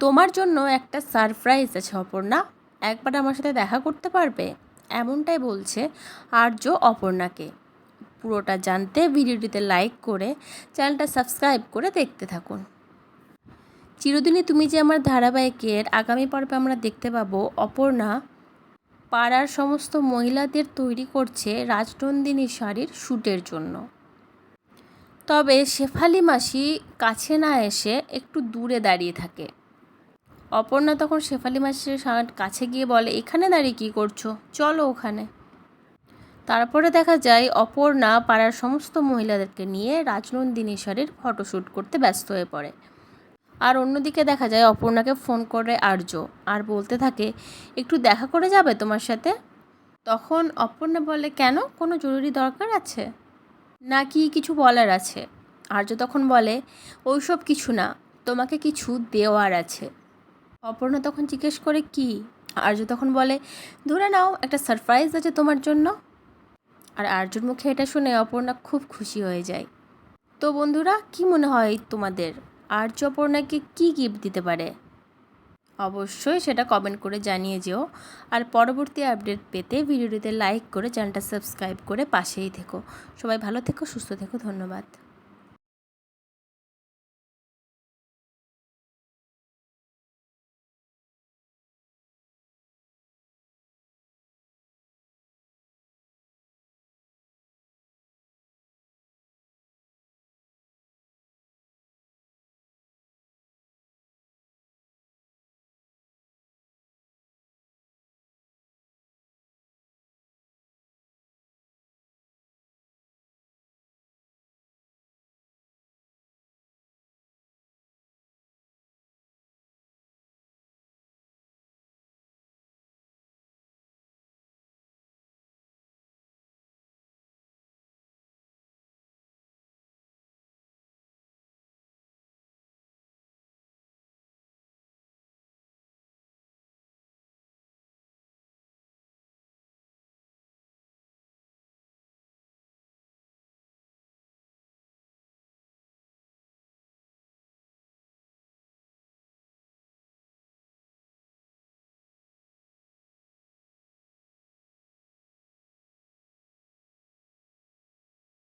তোমার জন্য একটা সারপ্রাইজ আছে, অপর্ণা। একবার আমার সাথে দেখা করতে পারবে? এমনটাই বলছে আর্য অপর্ণাকে। পুরোটা জানতে ভিডিওটিতে লাইক করে চ্যানেলটা সাবস্ক্রাইব করে দেখতে থাকুন। চিরদিনই তুমি যে আমার ধারাবাহিকের আগামী পর্বে আমরা দেখতে পাবো, অপর্ণা, পাড়ার সমস্ত মহিলাদের তৈরি করছে রাজনন্দিনী শাড়ির শ্যুটের জন্য। তবে শেফালি মাসি কাছে না এসে একটু দূরে দাঁড়িয়ে থাকে। অপর্ণা তখন শেফালি মাসির কাছে গিয়ে বলে, এখানে দাঁড়িয়ে কী করছ? চলো ওখানে। তারপরে দেখা যায়, অপর্ণা পাড়ার সমস্ত মহিলাদেরকে নিয়ে রাজনন্দিনী শাড়ির ফটোশ্যুট করতে ব্যস্ত হয়ে পড়ে। আর অন্যদিকে দেখা যায়, অপর্ণাকে ফোন করে আর্য আর বলতে থাকে, একটু দেখা করে যাবে তোমার সাথে? তখন অপর্ণা বলে, কেন? কোনো জরুরি দরকার আছে? নাকি কিছু বলার আছে? আর্য তখন বলে ওইসব কিছু না, তোমাকে কিছু দেওয়ার আছে। অপর্ণা তখন জিজ্ঞেস করে, কি? আর্য তখন বলে, ধরে নাও, একটা সারপ্রাইজ আছে তোমার জন্য। আর আর্যর মুখে এটা শুনে অপর্ণা খুব খুশি হয়ে যায়। তো বন্ধুরা, কি মনে হয় তোমাদের? আর্য অপর্ণাকে কী গিফট দিতে পারে? অবশ্যই সেটা কমেন্ট করে জানিয়ে যেও। আর পরবর্তী আপডেট পেতে ভিডিওটিতে লাইক করে চ্যানেলটা সাবস্ক্রাইব করে পাশেই থেকো। সবাই ভালো থেকো, সুস্থ থেকো, ধন্যবাদ।